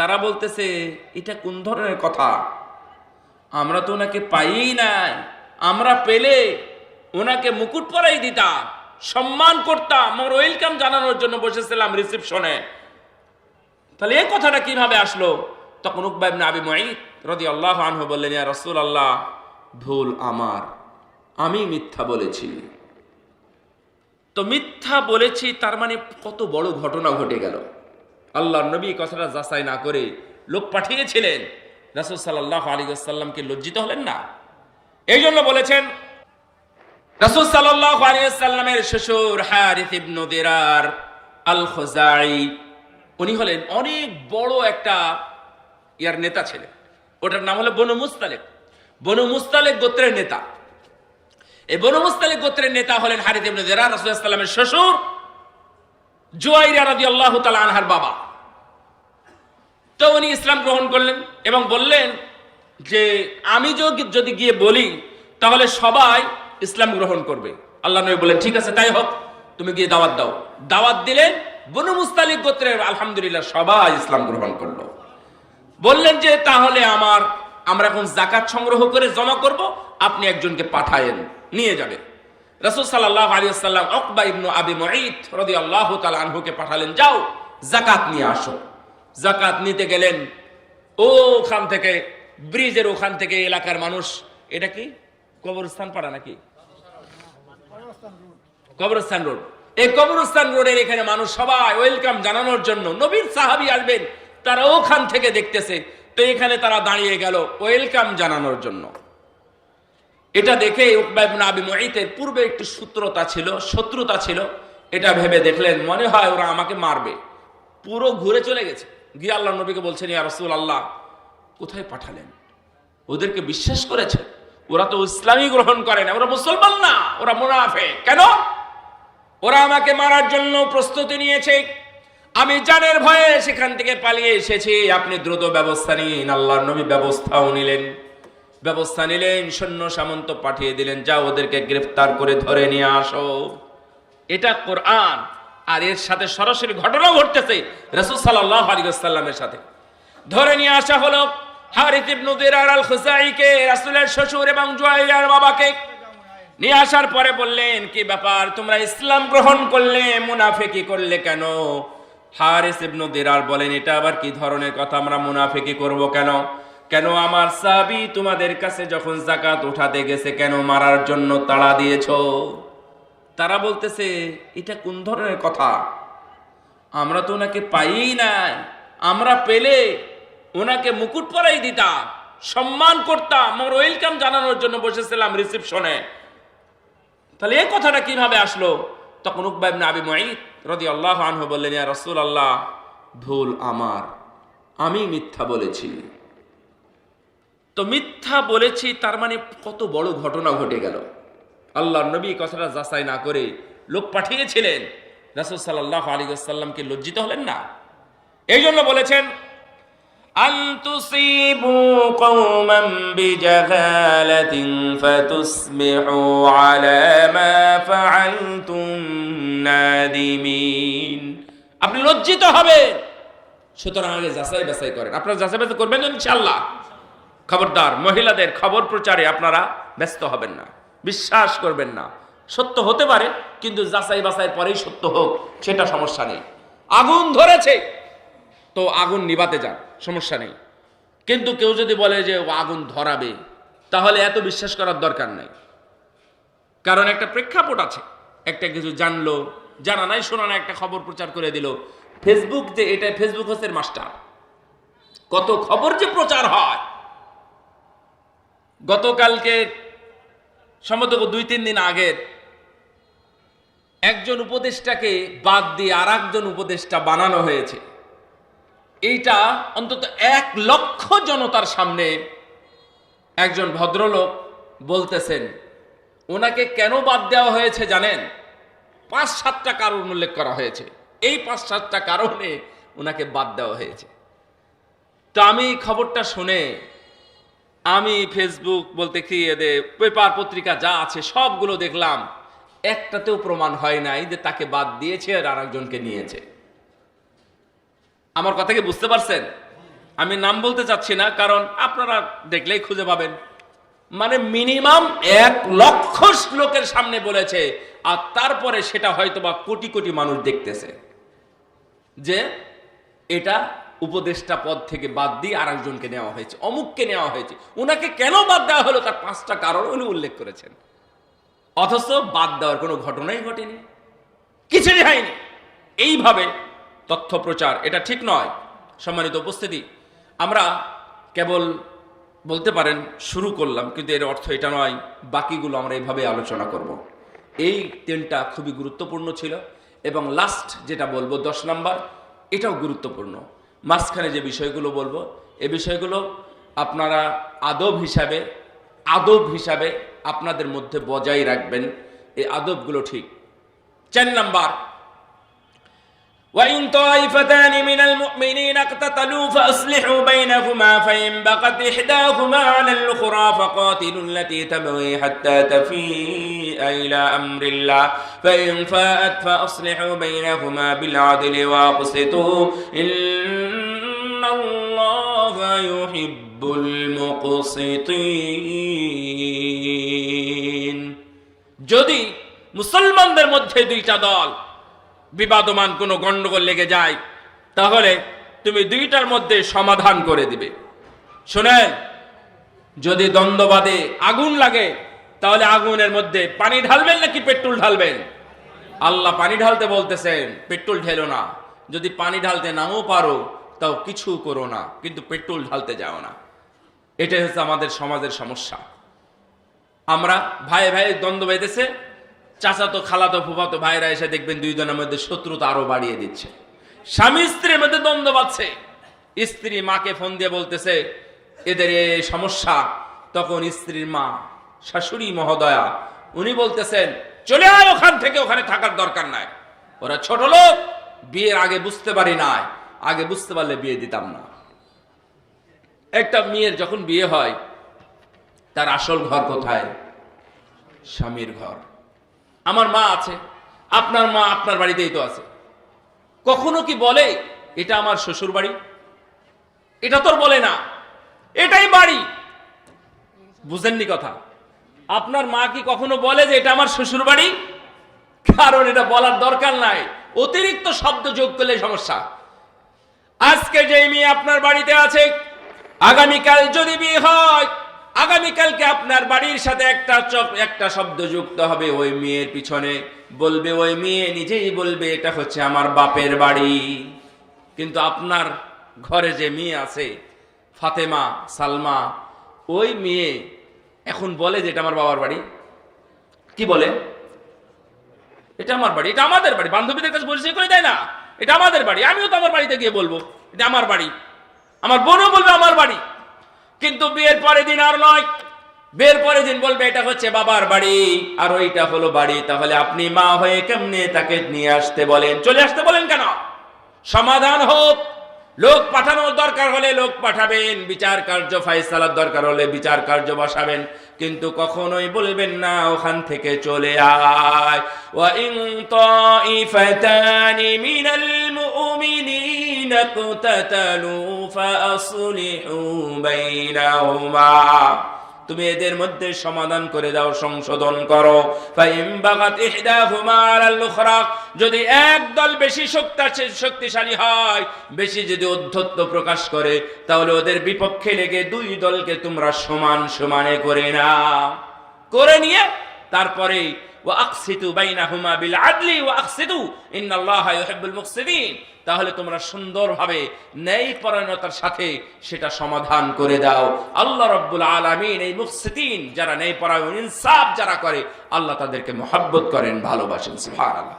তারা বলতেছে, এটা কোন ধরনের কথা? আমরা তো ওনাকে পাইই নাই। আমরা পেলে ওনাকে মুকুট পরাই দিতাম, সম্মান করতাম ওয়েলকাম জানানোর জন্য বসেছিলাম রিসেপশনে। তাহলে এই কথাটা কীভাবে আসলো? তখন উকবা ইবনে আবি মুঈদ রাদিয়াল্লাহু আনহু বললেন, ইয়া আল্লাহ ভুল আমার। আমি মিথ্যা বলেছি। তো মিথ্যা বলেছি, তার মানে কত বড় ঘটনা ঘটে গেল। আল্লাহ নবী কথাটা যাচাই না করে লোক পাঠিয়েছিলেন। রাসূল আলাইহি ওয়াসাল্লামকে লজ্জিত হলেন না। এই জন্য বলেছেন, রাসূল সাল্লাল্লাহু আলাইহি ওয়াসাল্লামের শ্বশুর হারিস ইবনু আল খুজাই উনি হলেন অনেক বড় একটা ইয়ার নেতা ছিলেন। ওটার নাম হলো বনু মুস্তালেক বনু মুস্তালেক গোত্রের নেতা। এই বনু মুস্তালিক গোত্রের নেতা হলেন হারিদ ইবনে জেরা রাসূলুল্লাহ সাল্লামের শ্বশুর জুয়াইরা রাদিয়াল্লাহু তাআলা আনহার বাবা। তো উনি ইসলাম গ্রহণ করলেন এবং বললেন যে, আমি যদি গিয়ে বলি, তাহলে সবাই ইসলাম গ্রহণ করবে। আল্লাহ নবী বলেন ঠিক আছে, তাই হোক, তুমি গিয়ে দাওয়াত দাও। দাওয়াত দিলেন বনু মুস্তালিক গোত্রের, আলহামদুলিল্লাহ, সবাই ইসলাম গ্রহণ করল। বললেন যে, তাহলে আমার, আমরা এখন জাকাত সংগ্রহ করে জমা করব, আপনি একজনকে পাঠায়েন, নিয়ে যাবেন রাসূল সাল্লাল্লাহু আলাইহি ওয়াসাল্লাম উকবা ইবনু আবি মুঈত রাদিয়াল্লাহু তাআলা আনহুকে পাঠালেন, যাও জাকাত নিয়ে আসো। জাকাত নিতে গেলেন। ওখান থেকে, ব্রিজের ওখান থেকে এলাকার মানুষ, এটা কি? কবরস্থান পাড়া নাকি? কবরস্থান রোড। এই কবরস্থান রোডের এখানে মানুষ সবাই ওয়েলকাম জানানোর জন্য। নবীর সাহাবি আসবেন, তারা ওখান থেকে দেখতেছে। তো এখানে তারা দাঁড়িয়ে গেল ওয়েলকাম জানানোর জন্য। এটা দেখে মুঈতের পূর্বে একটু সূত্রতা ছিল, শত্রুতা ছিল। এটা ভেবে দেখলেন, মনে হয় ওরা আমাকে মারবে। পুরো ঘুরে চলে গেছে। গিয়ে আল্লাহ নবীকে বলছেন, ইয়া রাসূল আল্লাহ কোথায় পাঠালেন? ওদেরকে বিশ্বাস করেছে ওরা তো ইসলামই গ্রহণ করে না, ওরা মুসলমান না, ওরা মুনাফে কেন? ওরা আমাকে মারার জন্য প্রস্তুতি নিয়েছে। আমি জানের ভয়ে সেখান থেকে পালিয়ে এসেছি। আপনি দ্রুত ব্যবস্থা নিন। আল্লাহর নবী ব্যবস্থাও নিলেন। ব্যবস্থা নিলেন, সৈন্য সামন্ত পাঠিয়ে দিলেন। যা ওদেরকে গ্রেফতার করে ধরে নিয়ে আসো। এটা কোরআন। আর এর সাথে সরাসরি ঘটনা ঘটতেছে রাসূল সাল্লাল্লাহু আলাইহি ওয়াসাল্লামের সাথে। ধরে নিয়ে আসা হলো হারিত ইবনু দিরার আল খুসাইকে রাসূলের শ্বশুর এবং জুয়াইরার বাবাকে। নিয়ে আসার পরে বললেন, কি ব্যাপার, তোমরা ইসলাম গ্রহণ করলে, মুনাফিকি করলে কেন? হারিস ইবনু দিরার বলেন, এটা আবার কি ধরনের কথা, আমরা মুনাফিকি করব কেন? কেন আমার সাবি তোমাদের কাছে যখন জাকাত উঠাতে গেছে, কেন মারার জন্য তাড়া দিয়েছ? তারা বলতেছে, এটা কোন ধরনের কথা? আমরা তো ওনাকে পাইই নাই। আমরা পেলে ওনাকে মুকুট পরাই দিতাম, সম্মান করতাম, আমার ওয়েলকাম জানানোর জন্য বসেছিলাম রিসেপশনে। তাহলে এই কথাটা কীভাবে আসলো? তখন উকবা ইবনে আবি মুঈদ রাদিয়াল্লাহু আনহু বললেন, ইয়া আল্লাহ ভুল আমার। আমি মিথ্যা বলেছি। তো মিথ্যা বলেছি, তার মানে কত বড় ঘটনা ঘটে গেল। আল্লাহ নবী কথাটা যাচাই না করে লোক পাঠিয়েছিলেন। রাসুল সাল্লাহ আলী আসাল্লামকে লজ্জিত হলেন না। এই জন্য বলেছেন আপনি লজ্জিত হবে সুতরাং আগে যাচাই বাছাই করেন। আপনারা যাচাই বাছাই করবেন ইনশাল্লাহ খবরদার মহিলাদের খবর প্রচারে আপনারা ব্যস্ত হবেন না। বিশ্বাস করবেন না। সত্য হতে পারে, কিন্তু যাচাই বাছাইয়ের পরেই সত্য হোক, সেটা সমস্যা নেই। আগুন ধরেছে, তো আগুন নিবাতে যান, সমস্যা নেই। কিন্তু কেউ যদি বলে যে আগুন ধরাবে, তাহলে এত বিশ্বাস করার দরকার নাই। কারণ একটা প্রেক্ষাপট আছে, একটা কিছু জানলো, জানা নাই, শোনা না একটা খবর প্রচার করে দিল। ফেসবুক যে এটা, ফেসবুক হচ্ছে মাস্টার। কত খবর যে প্রচার হয়। গতকালকে সম্ভবত দুই, তিন দিন আগের। একজন উপদেষ্টাকে বাদ দিয়ে আর একজন উপদেষ্টা বানানো হয়েছে। এইটা অন্তত এক লক্ষ জনতার সামনে একজন ভদ্রলোক বলতেছেন, ওনাকে কেন বাদ দেওয়া হয়েছে জানেন? পাঁচ, সাতটা কারণ উল্লেখ করা হয়েছে। এই পাঁচ, সাতটা কারণে ওনাকে বাদ দেওয়া হয়েছে। তো আমি খবরটা শুনে আমি ফেসবুক বলতে কি, এদের পেপার পত্রিকা যা আছে সবগুলো দেখলাম। একটাতেও প্রমাণ হয় নাই যে তাকে বাদ দিয়েছে আর আরেকজনকে নিয়েছে। আমার কথা কি বুঝতে পারছেন? আমি নাম বলতে চাচ্ছি না, কারণ আপনারা দেখলেই খুঁজে পাবেন। মানে মিনিমাম এক লক্ষ লোকের সামনে বলেছে, আর তারপরে সেটা হয়তোবা কোটি কোটি মানুষ দেখতেছে। যে এটা উপদেষ্টা পদ থেকে বাদ দিয়ে আরেকজনকে নেওয়া হয়েছে, অমুককে নেওয়া হয়েছে। ওনাকে কেন বাদ দেওয়া হলো তার পাঁচটা কারণ উনি উল্লেখ করেছেন। অথচ বাদ দেওয়ার কোনো ঘটনাই ঘটেনি, কিছুই হয়নি। এইভাবে তথ্য প্রচার, এটা ঠিক নয়। সম্মানিত উপস্থিতি, আমরা কেবল বলতে পারেন শুরু করলাম, কিন্তু এর অর্থ এটা নয়, বাকিগুলো আমরা এইভাবে আলোচনা করব। এই তিনটা খুবই গুরুত্বপূর্ণ ছিল, এবং লাস্ট যেটা বলব, দশ নাম্বার, এটাও গুরুত্বপূর্ণ। মাঝখানে যে বিষয়গুলো বলব, এ বিষয়গুলো আপনারা আদব হিসাবে আদব হিসাবে আপনাদের মধ্যে বজায় রাখবেন। এই আদবগুলো ঠিক। চার নাম্বার وإن طائفتان من المؤمنين اقتتلوا فأصلحوا بينهما فإن بقت إحداهما على الأخرى فقاتلوا التي تبغي حتى تفيء إلى أمر الله فإن فاءت فأصلحوا بينهما بالعدل وأقسطوا إن الله يحب المقسطين যদি মুসলমানদের মধ্যে দুইটা দল বিবাদমান কোনো গন্ডগোল লেগে যায়, তাহলে তুমি দুইটার মধ্যে সমাধান করে দিবে। শোনেন, যদি দ্বন্দ্ববাদে আগুন লাগে, তাহলে আগুনের মধ্যে পানি ঢালবেন নাকি পেট্রোল ঢালবেন? আল্লাহ পানি ঢালতে বলতেছেন, পেট্রোল ঢেলো না। যদি পানি ঢালতে নাও পারো, তাও কিছু করো না। কিন্তু পেট্রোল ঢালতে যাও না। এটাই হচ্ছে আমাদের সমাজের সমস্যা। আমরা ভাই ভাই দ্বন্দ্ব বেঁধেছে চাচাতো খালাতো ফুফাতো ভাইরা এসে দেখবেন দুইজনের মধ্যে শত্রুতা আরও বাড়িয়ে দিচ্ছে। স্বামী স্ত্রীর মধ্যে দ্বন্দ্ব বাড়ছে। স্ত্রী মাকে ফোন দিয়ে বলতেছে, এদের এই সমস্যা। তখন স্ত্রীর মা, শাশুড়ি মহোদয়া, উনি বলতেছেন, চলে আয় ওখান থেকে, ওখানে থাকার দরকার নাই। ওরা ছোট লোক, বিয়ের আগে বুঝতে পারি নাই। আগে বুঝতে পারলে বিয়ে দিতাম না। একটা মেয়ের যখন বিয়ে হয়, তার আসল ঘর কোথায়? স্বামীর ঘর। আমার মা আছে, আপনার মা আপনার বাড়িতেই তো আছে। কখনো কি বলে, এটা আমার শ্বশুর বাড়ি এটা তোর বলে না, এটাই বাড়ি। বুঝেননি কথা? আপনার মা কি কখনো বলে যে, এটা আমার শ্বশুর বাড়ি কারণ এটা বলার দরকার নাই। অতিরিক্ত শব্দ যোগ করলে সমস্যা। আজকে যে মেয়ে আপনার বাড়িতে আছে, আগামীকাল যদি বিয়ে হয় আগামীকালকে আপনার বাড়ির সাথে একটা চপ, একটা শব্দ যুক্ত হবে, ওই মেয়ের পিছনে বলবে, ওই মেয়ে নিজেই বলবে, এটা হচ্ছে আমার বাপের বাড়ি। কিন্তু আপনার ঘরে যে মেয়ে আছে, ফাতেমা, সালমা, ওই মেয়ে এখন বলে যে এটা আমার বাবার বাড়ি। কি বলে? এটা আমার বাড়ি, এটা আমাদের বাড়ি। বান্ধবীদের কাছে পরিচয় করে দেয় না, এটা আমাদের বাড়ি। আমিও তো আমার বাড়িতে গিয়ে বলব, এটা আমার বাড়ি। আমার বোনও বলবে আমার বাড়ি। কিন্তু বিয়ের পরের দিন আর নয়। বিয়ের পরের দিন বলবে, এটা হচ্ছে বাবার বাড়ি, আর ওইটা হলো বাড়ি। তাহলে আপনি মা হয়ে কেমনে তাকে নিয়ে আসতে বলেন? চলে আসতে বলেন কেন? সমাধান হোক। লোক পাঠানোর দরকার হলে লোক পাঠাবেন, বিচার কার্য ফাইসালার দরকার হলে বিচার কার্য বসাবেন। কিন্তু কখনোই বলবেন না, ওখান থেকে চলে আয়। ওয়া ইন তাইফাতানি মিনাল ইকতাতালু ফাআসলিহু বাইনাহুমা তুমি এদের মধ্যে সমাধান করে দাও, সংশোধন করো। যদি এক দল বেশি শক্তিশালী হয়, বেশি যদি প্রকাশ করে, তাহলে ওদের বিপক্ষে লেগে দুই দলকে তোমরা সমান সমানে করে নাও। করে নিয়ে তারপরে তাহলে তোমরা সুন্দরভাবে ন্যায় পরায়ণতার সাথে সেটা সমাধান করে দাও। আল্লাহ রব্বুল আলামিন এই মুকসিদিন, যারা ন্যায় পরায়ণ ইনসাফ যারা করে, আল্লাহ তাদেরকে মহাব্বত করেন, ভালোবাসেন, সুবহানাল্লাহ।